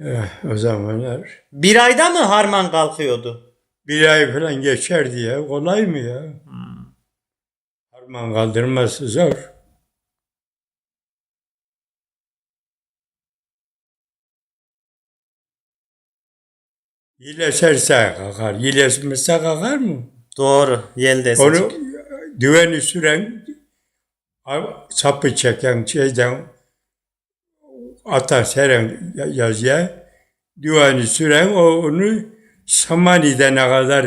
Eh, o zamanlar Bir ayda mı harman kalkıyordu? bir ay falan geçerdi ya. Kolay mı ya? Harman kaldırması zor. Yil eserse kalkar. Yil esmezse kalkar mı? Doğru. Yel de Onu düveni süren sapı çeken şeyden ata seren yazıya düveni süren o onu Samani'de ne kadar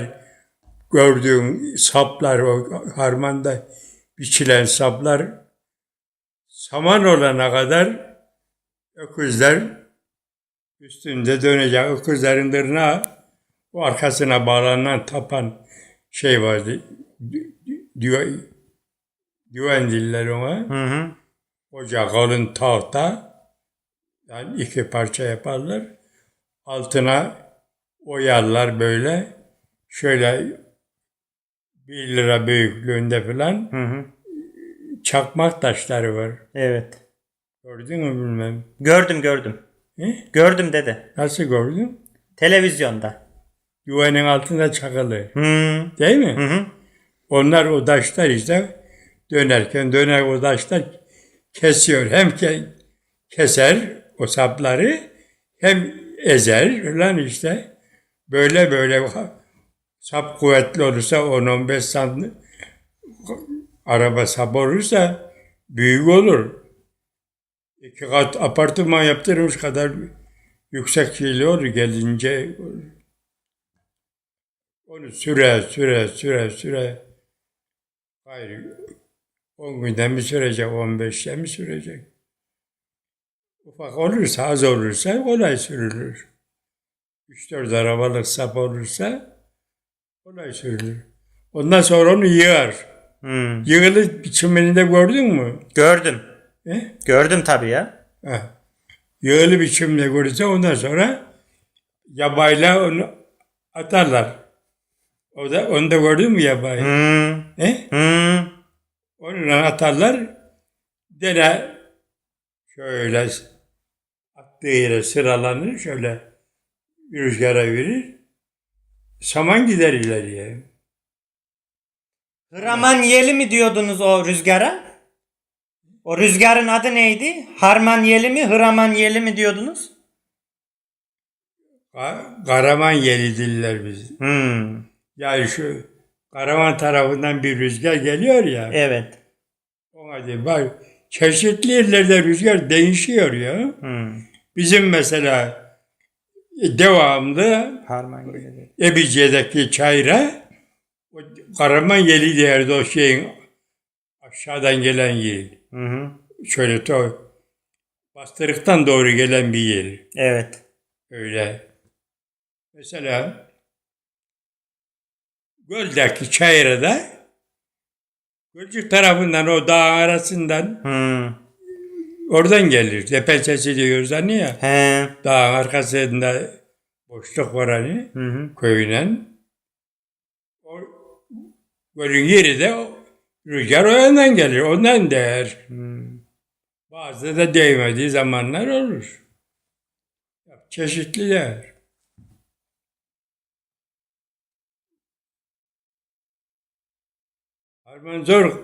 gördüğün saplar o harmanda biçilen saplar saman olana kadar öküzler üstünde dönecek öküzlerin tırnağı o arkasına bağlanan tapan şey vardı. Düven, düven diller ona. Hı hı. Oca kalın tahta. Yani iki parça yaparlar. Altına oyarlar böyle. Şöyle bir lira büyüklüğünde falan Hı hı. çakmak taşları var. Evet. Gördün mü bilmem. Gördüm gördüm. He? Gördüm dede. Nasıl gördün? Televizyonda. Düvenin altında çakılı. Hı Değil mi? hı. hı. Onlar o taşlar işte dönerken döner o taşlar kesiyor. Hem ke- keser o sapları hem ezer falan işte. Böyle böyle sap kuvvetli olursa 10-15 santim araba sap olursa büyük olur. İki kat apartman yaptırmış kadar yüksek şeyli olur gelince. Onu süre süre süre süre hayır 10 günde mi sürecek 15'te mi sürecek? Ufak olursa az olursa kolay sürülür. 3-4 arabalık sap olursa kolay sürülür. Ondan sonra onu yığar. Hı. Yığılı biçimini de gördün mü? Gördüm. He? Gördüm tabii ya. Heh. Yığılı biçimde görürse ondan sonra yabayla onu atarlar. O da, onu da gördün mü yabayı? Hı He? hı. Onunla atarlar. Dene şöyle yere sıralanır. Şöyle rüzgara verir. Saman gider ileriye. Hıraman yeli mi diyordunuz o rüzgara? O rüzgarın adı neydi? Harman yeli mi, hıraman yeli mi diyordunuz? Ka- Karaman yeli diller biz. Hı. Yani şu Karaman tarafından bir rüzgar geliyor ya. Evet. Ona diyor, bak çeşitli yerlerde rüzgar değişiyor ya. Hı. Bizim mesela devamlı. Ebice'deki çayra o Karaman yeli derdi o şeyin aşağıdan gelen yer. Hı hı. Şöyle to bastırıktan doğru gelen bir yer. Evet. Öyle. Mesela Göl'deki çayrada Gölcük tarafından o dağ arasından Hı. Oradan gelir. Depel sesi diyoruz hani ya. He. Dağın arkasında boşluk var hani. Hı hı. köyünden. O gölün yeri de o, rüzgar o yandan gelir. Ondan değer. Hı. Bazı da değmediği zamanlar olur. Çeşitli değer. Harman zor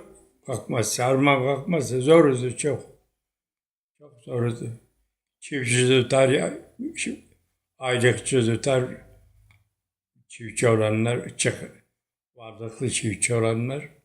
kalkması. Harman kalkması zordu çok. Çok zordu. Çiftçi tutar, aylıkçı tutar, çiftçi olanlar, varlıklı çiftçi olanlar